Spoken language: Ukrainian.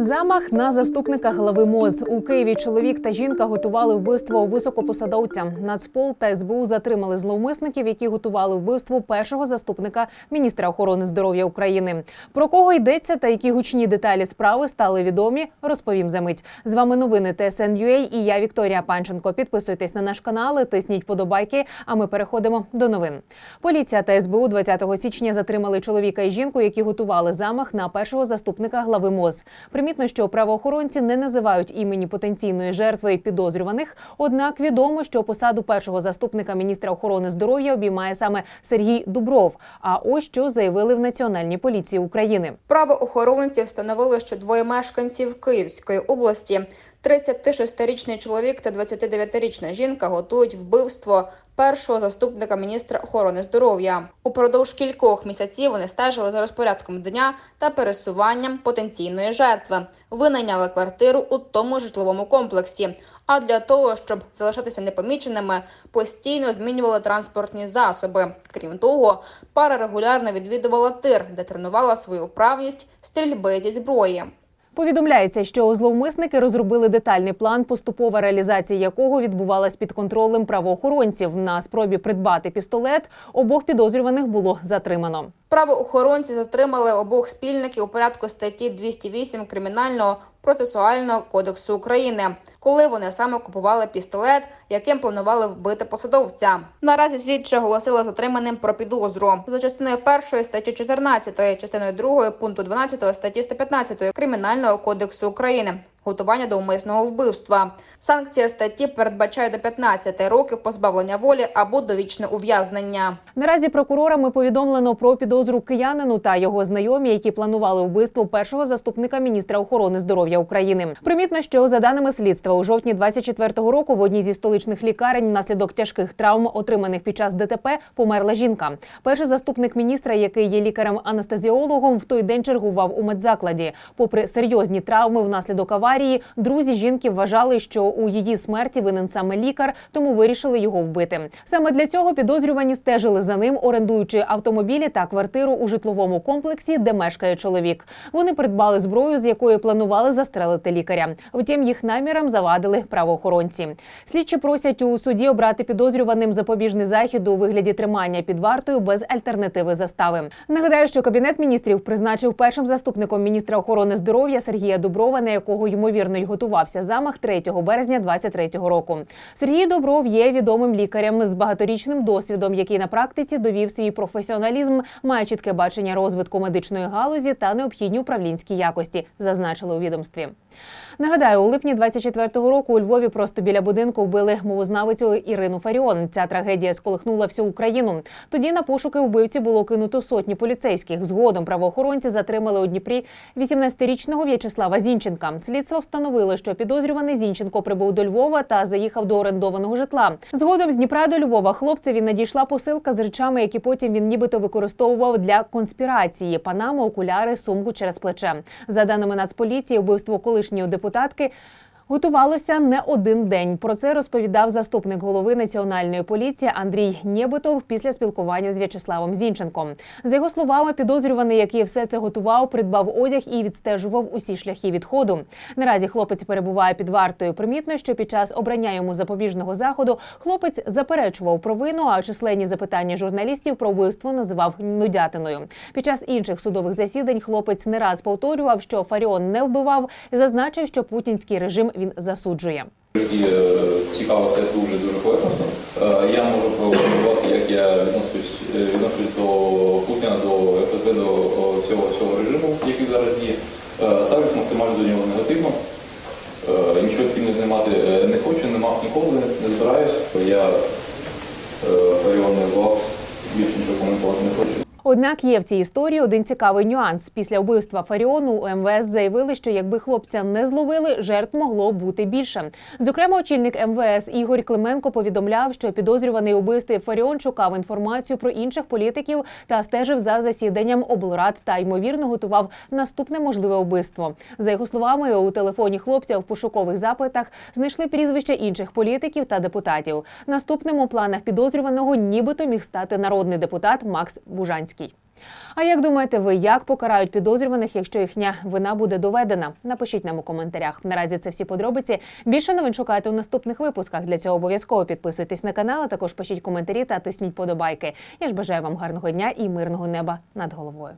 Замах на заступника глави МОЗ у Києві. Чоловік та жінка готували вбивство високопосадовця. Нацпол та СБУ затримали зловмисників, які готували вбивство першого заступника міністра охорони здоров'я України. Про кого йдеться та які гучні деталі справи стали відомі, розповім за мить. З вами новини ТСН.UA і я Вікторія Панченко. Підписуйтесь на наш канал, тисніть подобайки. А ми переходимо до новин. Поліція та СБУ 20 січня затримали чоловіка і жінку, які готували замах на першого заступника глави МОЗ. Примітно, що правоохоронці не називають імені потенційної жертви і підозрюваних. Однак відомо, що посаду першого заступника міністра охорони здоров'я обіймає саме Сергій Дубров. А ось що заявили в Національній поліції України. Правоохоронці встановили, що двоє мешканців Київської області, 36-річний чоловік та 29-річна жінка, готують вбивство першого заступника міністра охорони здоров'я. Упродовж кількох місяців вони стежили за розпорядком дня та пересуванням потенційної жертви, винайняли квартиру у тому житловому комплексі. А для того, щоб залишатися непоміченими, постійно змінювали транспортні засоби. Крім того, пара регулярно відвідувала тир, де тренувала свою вправність стрільби зі зброї. Повідомляється, що зловмисники розробили детальний план, поступова реалізація якого відбувалась під контролем правоохоронців. На спробі придбати пістолет обох підозрюваних було затримано. Правоохоронці затримали обох спільників у порядку статті 208 кримінального процесуального кодексу України, коли вони саме купували пістолет, яким планували вбити посадовця. Наразі слідчі оголосила затриманим про підозру за частиною першої статті 14, частиною другої пункту 12 статті 115 кримінального кодексу України. Готування до умисного вбивства. Санкція статті передбачає до 15 років позбавлення волі або довічне ув'язнення. Наразі прокурорами повідомлено про підозру киянину та його знайомі, які планували вбивство першого заступника міністра охорони здоров'я України. Примітно, що за даними слідства, у жовтні 24-го року в одній зі столичних лікарень внаслідок тяжких травм, отриманих під час ДТП, померла жінка. Перший заступник міністра, який є лікарем-анестезіологом, в той день чергував у медзакладі. Попри серйозні травми внаслідок аварії, друзі жінки вважали, що у її смерті винен саме лікар, тому вирішили його вбити. Саме для цього підозрювані стежили за ним, орендуючи автомобілі та квартиру у житловому комплексі, де мешкає чоловік. Вони придбали зброю, з якої планували застрелити лікаря. Втім, їх намірам завадили правоохоронці. Слідчі просять у суді обрати підозрюваним запобіжний захід у вигляді тримання під вартою без альтернативи застави. Нагадаю, що кабінет міністрів призначив першим заступником міністра охорони здоров'я Сергія Дуброва, на якого ймовірно й готувався замах 3 березня 23-го року. Сергій Добров є відомим лікарем з багаторічним досвідом, який на практиці довів свій професіоналізм, має чітке бачення розвитку медичної галузі та необхідні управлінські якості, зазначили у відомстві. Нагадаю, у липні 24-го року у Львові просто біля будинку вбили мовознавицю Ірину Фаріон. Ця трагедія сколихнула всю Україну. Тоді на пошуки вбивці було кинуто сотні поліцейських. Згодом правоохоронці затримали у Дніпрі 18-річного В'ячеслава Зінченка. Слідство встановило, що підозрюваний Зінченко прибув до Львова та заїхав до орендованого житла. Згодом з Дніпра до Львова хлопцеві надійшла посилка з речами, які потім він нібито використовував для конспірації: панама, окуляри, сумку через плече. За даними Нацполіції, вбивство колишньої депутатки. Готувалося не один день. Про це розповідав заступник голови національної поліції Андрій Нєбитов після спілкування з В'ячеславом Зінченком. За його словами, підозрюваний, який все це готував, придбав одяг і відстежував усі шляхи відходу. Наразі хлопець перебуває під вартою. Примітно, що під час обрання йому запобіжного заходу хлопець заперечував провину, а численні запитання журналістів про вбивство називав нудятиною. Під час інших судових засідань хлопець не раз повторював, що Фаріон не вбивав, і зазначив, що путінський режим він засуджує. Е, цікаво, це дуже дуже поверхностно. Е, Я можу прокоментувати, як я відношусь, е, відношусь до Путіна, до ФСБ, до всього цього режиму, який зараз є. Ставлюсь максимально до нього негативно. Нічого спільно знімати е, не хочу, не мав ніколи, не збираюсь. Я Фаріон більше нічого коментувати не. Однак є в цій історії один цікавий нюанс. Після вбивства Фаріону у МВС заявили, що якби хлопця не зловили, жертв могло бути більше. Зокрема, очільник МВС Ігор Клименко повідомляв, що підозрюваний у вбивстві Фаріон шукав інформацію про інших політиків та стежив за засіданням облрад та ймовірно готував наступне можливе вбивство. За його словами, у телефоні хлопця в пошукових запитах знайшли прізвища інших політиків та депутатів. Наступним у планах підозрюваного нібито міг стати народний депутат Макс Бужанський. А як думаєте ви, як покарають підозрюваних, якщо їхня вина буде доведена? Напишіть нам у коментарях. Наразі це всі подробиці. Більше новин шукайте у наступних випусках. Для цього обов'язково підписуйтесь на канал, а також пишіть коментарі та тисніть подобайки. Я ж бажаю вам гарного дня і мирного неба над головою.